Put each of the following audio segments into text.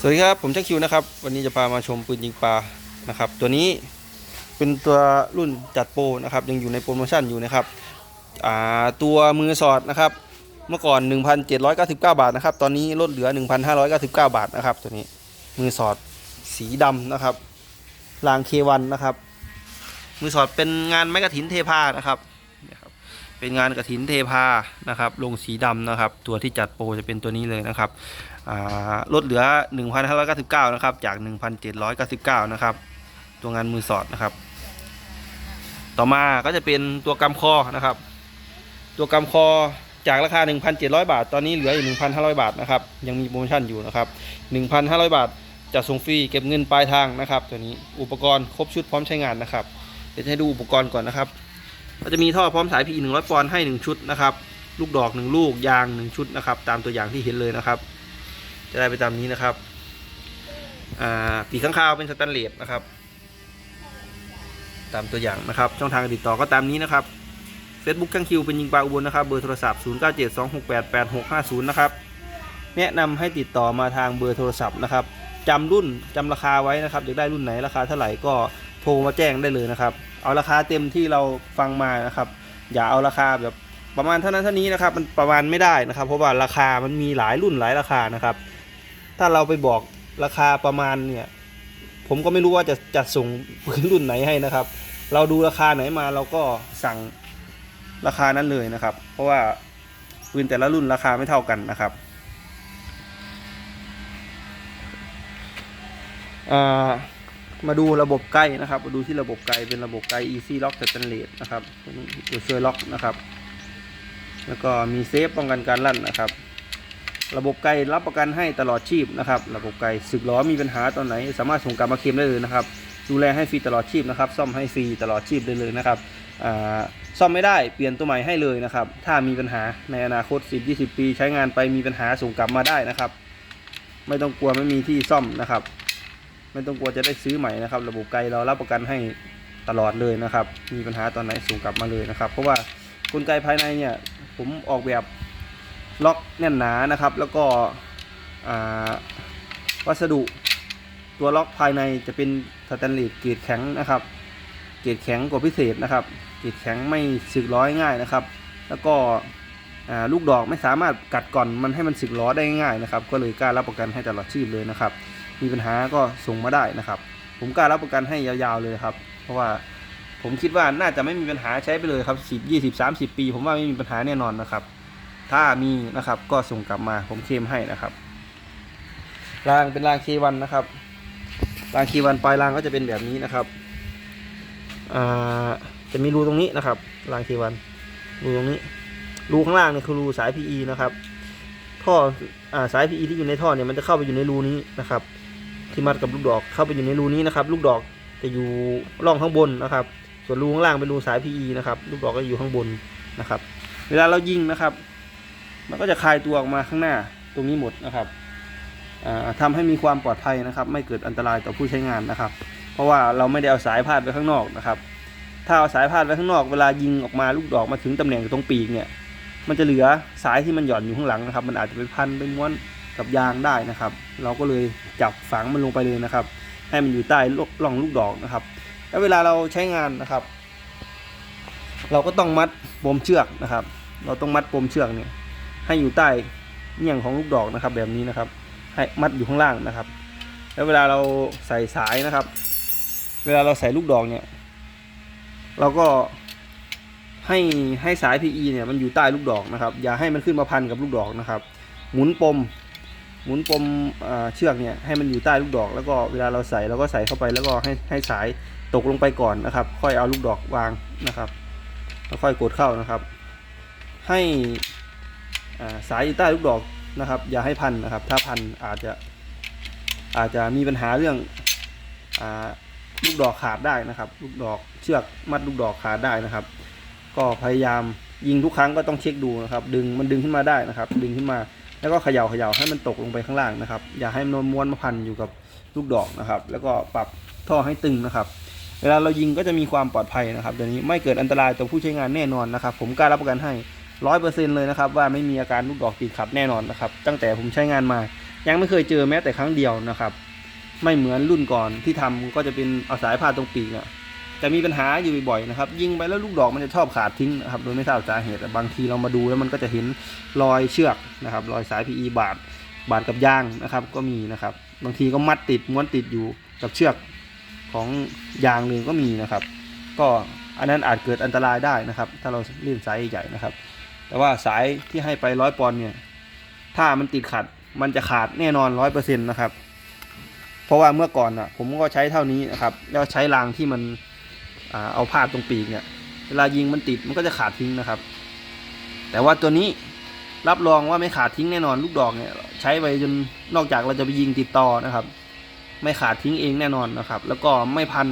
สวัสดีครับ ผมช่างคิวนะครับ วันนี้จะพามาชมปืนยิงปลานะครับ ตัวนี้เป็นตัวรุ่นจัดโปรนะครับ ยังอยู่ในโปรโมชั่นอยู่นะครับตัวมือสอดนะครับ เมื่อก่อน 1,799 บาทนะครับ ตอนนี้ลดเหลือ 1,599 บาทนะครับ ตัวนี้มือสอดสีดำนะครับรางเควันนะครับ มือสอดเป็นงานไม้กระถินเทพานะครับเป็นงานกระถินเทพานะครับ ลงสีดำนะครับ ตัวที่จัดโปรจะเป็นตัวนี้เลยนะครับ ลดเหลือ 1,599 นะครับ จาก 1,799 นะครับ ตัวงานมือสอดนะครับ ต่อมาก็จะเป็นตัวกำคอนะครับ ตัวกำคอจากราคา 1,700 บาท ตอนนี้เหลืออยู่1,500 บาทนะครับ ยังมีโปรโมชั่นอยู่นะครับ 1,500 บาทจะส่งฟรีเก็บเงินปลายทางนะครับ ตัวนี้อุปกรณ์ครบชุดพร้อมใช้งานนะครับ เดี๋ยวจะให้ดูอุปกรณ์ก่อนนะครับ ก็จะมีท่อพร้อมสาย PE 100 ปอนด์ให้ 1 ชุดนะครับ ลูกดอก 1 ลูก ยาง 1 ชุดนะครับ ตามตัวอย่างที่เห็นเลยนะครับ จะได้ไปตามนี้นะครับอ่าปีกข้างคาวเป็นสแตนเลสนะครับ ตามตัวอย่างนะครับ ช่องทางการติดต่อก็ตามนี้นะครับ Facebook ข้างคิวเป็นยิงปลาอุบลนะครับ เบอร์โทรศัพท์ 0972688650 นะครับ แนะนำให้ติดต่อมาทางเบอร์โทรศัพท์นะครับจำรุ่นจำราคาไว้นะครับอยากได้รุ่นไหนราคาเท่าไหร่ก็โทรมาแจ้งได้เลยนะครับ เอาราคาเต็มที่เราฟังมานะครับ อย่าเอาราคาแบบประมาณเท่านั้นเท่านี้นะครับ มันประมาณไม่ได้นะครับ เพราะว่าราคามันมีหลายรุ่นหลายราคานะครับ ถ้าเราไปบอกราคาประมาณเนี่ย ผมก็ไม่รู้ว่าจะจัดส่งปืนรุ่นไหนให้นะครับ เราดูราคาไหนมาเราก็สั่งราคานั้นเลยนะครับ เพราะว่าปืนแต่ละรุ่นราคาไม่เท่ากันนะครับามาดูระบบไกลนะครับ มาดูที่ระบบไกลเป็นระบบไกล Easy Lock Stainless นะครับตัวช่วยล็อกนะครับ แล้วก็มีเซฟป้องกันการลั่นนะครับ ระบบไกลรับประกันให้ตลอดชีพนะครับ ระบบไกลสึกล้อมีปัญหาตอนไหน สามารถส่งกลับมาเคลมได้เลยนะครับ ดูแลให้ฟรีตลอดชีพนะครับ ซ่อมให้ฟรีตลอดชีพได้เลยนะครับซ่อมไม่ได้เปลี่ยนตัวใหม่ให้เลยนะครับ ถ้ามีปัญหาในอนาคต 10-20 ปี ใช้งานไปมีปัญหาส่งกลับมาได้นะครับ ไม่ต้องกลัวไม่มีที่ซ่อมนะครับ ไม่ต้องกลัวจะได้ซื้อใหม่นะครับ ระบบไกลเรารับประกันให้ตลอดเลยนะครับ มีปัญหาตอนไหนส่งกลับมาเลยนะครับ เพราะว่ากลไกภายในเนี่ยผมออกแบบ ล็อกแน่นหนานะครับ แล้วก็วัสดุตัวล็อกภายในจะเป็นสแตนเลสเกรดแข็งนะครับ เกรดแข็งกว่าพิเศษนะครับ เกรดแข็งไม่สึกล้อยง่ายนะครับ แล้วก็ลูกดอกไม่สามารถกัดก่อนมันให้มันสึกล้อได้ง่ายนะครับ ก็เลยกล้ารับประกันให้ตลอดชีพเลยนะครับ มีปัญหาก็ส่งมาได้นะครับ ผมกล้ารับประกันให้ยาวๆเลยครับ เพราะว่าผมคิดว่าน่าจะไม่มีปัญหาใช้ไปเลยครับ10 20 30 ปี ผมว่าไม่มีปัญหาแน่นอนนะครับ ถ้ามีนะครับก็ส่งกลับมาผมเคลมให้นะครับรางเป็นรางเควันนะครับรางเควันปลายรางก็จะเป็นแบบนี้นะครับจะมีรูตรงนี้นะครับรางเควันรูตรงนี้รูข้างล่างเนี่ยคือรูสาย PE นะครับ ท่ออ่าสาย PE ที่อยู่ในท่อเนี่ยมันจะเข้าไปอยู่ในรูนี้นะครับ ที่มัดกับลูกดอกเข้าไปอยู่ในรูนี้นะครับ ลูกดอกจะอยู่ร่องข้างบนนะครับ ส่วนรูข้างล่างเป็นรูสาย PE นะครับ ลูกดอกก็อยู่ข้างบนนะครับ เวลาเรายิงนะครับ มันก็จะคลายตัวออกมาข้างหน้าตรงนี้หมดนะครับอ่าทำให้มีความปลอดภัยนะครับ ไม่เกิดอันตรายต่อผู้ใช้งานนะครับ เพราะว่าเราไม่ได้เอาสายพาดไว้ข้างนอกนะครับ ถ้าเอาสายพาดไว้ข้างนอกเวลายิงออกมาลูกดอกมาถึงตำแหน่งตรงปีกเนี่ย มันจะเหลือสายที่มันหย่อนอยู่ข้างหลังนะครับ มันอาจจะไปพันไปม้วนกับยางได้นะครับ เราก็เลยจับฝังมันลงไปเลยนะครับ ให้มันอยู่ใต้ร่องลูกดอกนะครับ แล้วเวลาเราใช้งานนะครับ เราก็ต้องมัดปมเชือกนะครับ เราต้องมัดปมเชือกเนี่ย ให้อยู่ใต้เงี่ยงของลูกดอกนะครับ แบบนี้นะครับ ให้มัดอยู่ข้างล่างนะครับ แล้วเวลาเราใส่สายนะครับ เวลาเราใส่ลูกดอกเนี่ย เราก็ให้ให้สาย PE เนี่ยมันอยู่ใต้ลูกดอกนะครับ อย่าให้มันขึ้นมาพันกับลูกดอกนะครับ หมุนปม หมุนปมเชือกเนี่ยให้มันอยู่ใต้ลูกดอก แล้วก็เวลาเราใส่เราก็ใส่เข้าไปแล้วก็ให้ให้สายตกลงไปก่อนนะครับ ค่อยเอาลูกดอกวางนะครับแล้วค่อยกดเข้านะครับ ให้ สายอยู่ใต้ลูกดอกนะครับ อย่าให้พันนะครับ ถ้าพันอาจจะอาจจะมีปัญหาเรื่องอลูกดอกขาดได้นะครับ ลูกดอกเชือกมัดลูกดอกขาดได้นะครับ ก็พยายามยิงทุกครั้งก็ต้องเช็คดูนะครับ ดึงมันดึงขึ้นมาได้นะครับ ดึงขึ้นมาแล้วก็เขย่าเขย่าให้มันตกลงไปข้างล่างนะครับ อย่าให้มันม้วนมาพันอยู่กับลูกดอกนะครับ แล้วก็ปรับท่อให้ตึงนะครับ เวลาเรายิงก็จะมีความปลอดภัยนะครับเดี๋ยวนี้ไม่เกิดอันตรายต่อผู้ใช้งานแน่นอนนะครับ ผมกล้ารับประกันให้ ร้อยเปอร์เซ็นเลยนะครับว่าไม่มีอาการลูกดอกติดขัดแน่นอนนะครับ ตั้งแต่ผมใช้งานมา ยังไม่เคยเจอแม้แต่ครั้งเดียวนะครับ ไม่เหมือนรุ่นก่อนที่ทำก็จะเป็นเอาสายพาดตรงปีกอะจะมีปัญหาอยู่บ่อยๆนะครับ ยิงไปแล้วลูกดอกมันจะชอบขาดทิ้งนะครับโดยไม่ทราบสาเหตุบางทีเรามาดูแล้วมันก็จะเห็นรอยเชือกนะครับ รอยสาย PE บาดบาดกับยางนะครับ ก็มีนะครับ บางทีก็มัดติดม้วนติดอยู่กับเชือกของยางเลยก็มีนะครับ ก็อันนั้นอาจเกิดอันตรายได้นะครับ ถ้าเราเล่นสายใหญ่นะครับ แต่ว่าสายที่ให้ไปร้อยปอนด์เนี่ย ถ้ามันติดขัดมันจะขาดแน่นอนร้อยเปอร์เซ็นต์นะครับ เพราะว่าเมื่อก่อนอะ ผมก็ใช้เท่านี้นะครับ แล้วใช้รางที่มันอเอาพาดตรงปีกเนี่ย เวลายิงมันติดมันก็จะขาดทิ้งนะครับ แต่ว่าตัวนี้รับรองว่าไม่ขาดทิ้งแน่นอนลูกดอกเนี่ย ใช้ไปจนนอกจากเราจะไปยิงติดต่อนะครับ ไม่ขาดทิ้งเองแน่นอนนะครับ แล้วก็ไม่พัน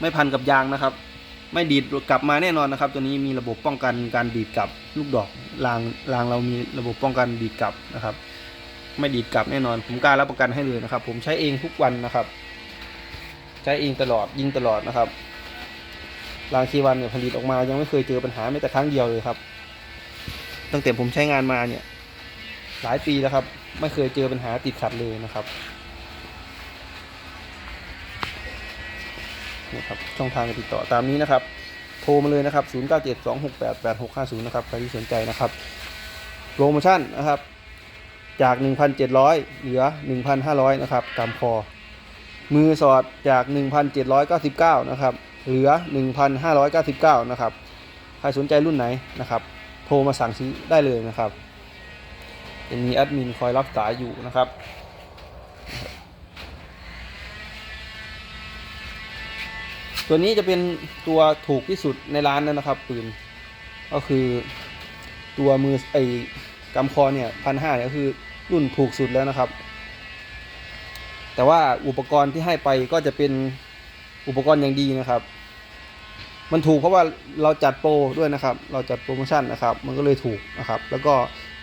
ไม่พันกับยางนะครับ ไม่ดีดกลับมาแน่นอนนะครับ ตัวนี้มีระบบป้องกันการดีดกลับลูกดอกรางรางเรามีระบบป้องกันดีดกลับนะครับ ไม่ดีดกลับแน่นอน ผมกล้ารับประกันให้เลยนะครับ ผมใช้เองทุกวันนะครับ ใช้เองตลอดยิงตลอดนะครับรางคีวันเนี่ยผลิตออกมายังไม่เคยเจอปัญหาแม้แต่ครั้งเดียวเลยครับ ตั้งแต่ผมใช้งานมาเนี่ย หลายปีแล้วครับ ไม่เคยเจอปัญหาติดขัดเลยนะครับ นี่ครับช่องทางการติดต่อตามนี้นะครับ โทรมาเลยนะครับ 0972688650 นะครับใครที่สนใจนะครับโปรโมชั่นนะครับ จาก 1,700 เหลือ 1,500 นะครับตามคอ มือสอดจาก 1,799 นะครับ เหลือ 1,599 นะครับ ใครสนใจรุ่นไหนนะครับ โทรมาสั่งซื้อได้เลยนะครับจะมีแอดมินคอยรับสายอยู่นะครับ ตัวนี้จะเป็นตัวถูกที่สุดในร้านแล้วนะครับ ปืน ก็คือตัวมือไอ้กำคอเนี่ยพันห้าเนี่ยก็คือรุ่นถูกสุดแล้วนะครับ แต่ว่าอุปกรณ์ที่ให้ไปก็จะเป็นอุปกรณ์อย่างดีนะครับ มันถูกเพราะว่าเราจัดโปรด้วยนะครับ เราจัดโปรโมชั่นนะครับ มันก็เลยถูกนะครับ แล้วก็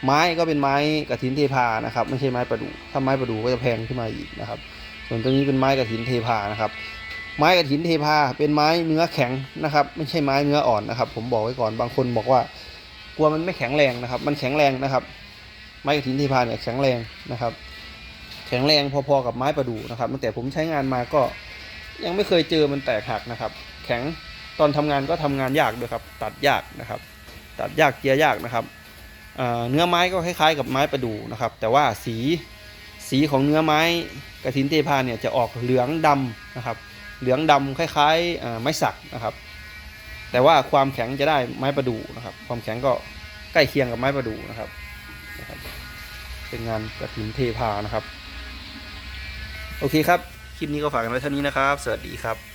ไม้ก็เป็นไม้กระถินเทพานะครับ ไม่ใช่ไม้ประดู่ถ้าไม้ประดู่ก็จะแพงขึ้นมาอีกนะครับ ส่วนตัวนี้เป็นไม้กระถินเทพานะครับ ไม้กระถินเทพาเป็นไม้เนื้อแข็งนะครับ ไม่ใช่ไม้เนื้ออ่อนนะครับ ผมบอกไว้ก่อนบางคนบอกว่ากลัวมันไม่แข็งแรงนะครับ มันแข็งแรงนะครับ ไม้กระถินเทพาเนี่ยแข็งแรงนะครับ แข็งแรงพอๆกับไม้ประดู่นะครับตั้งแต่ผมใช้งานมาก็ยังไม่เคยเจอมันแตกหักนะครับ แข็งตอนทำงานก็ทำงานยากด้วยครับ ตัดยากนะครับ ตัดยากเจียยากนะครับเนื้อไม้ก็คล้ายๆ กับไม้ประดู่นะครับ แต่ว่าสีสีของเนื้อไม้กระถินเทพาเนี่ยจะออกเหลืองดำนะครับ เหลืองดำคล้ายๆไม้สักนะครับ แต่ว่าความแข็งจะได้ไม้ประดู่นะครับ ความแข็งก็ใกล้เคียงกับไม้ประดู่นะครับนะครับเป็นงานกระถินเทพานะครับ โอเคครับ คลิปนี้ก็ฝากกันไว้เท่านี้นะครับ สวัสดีครับ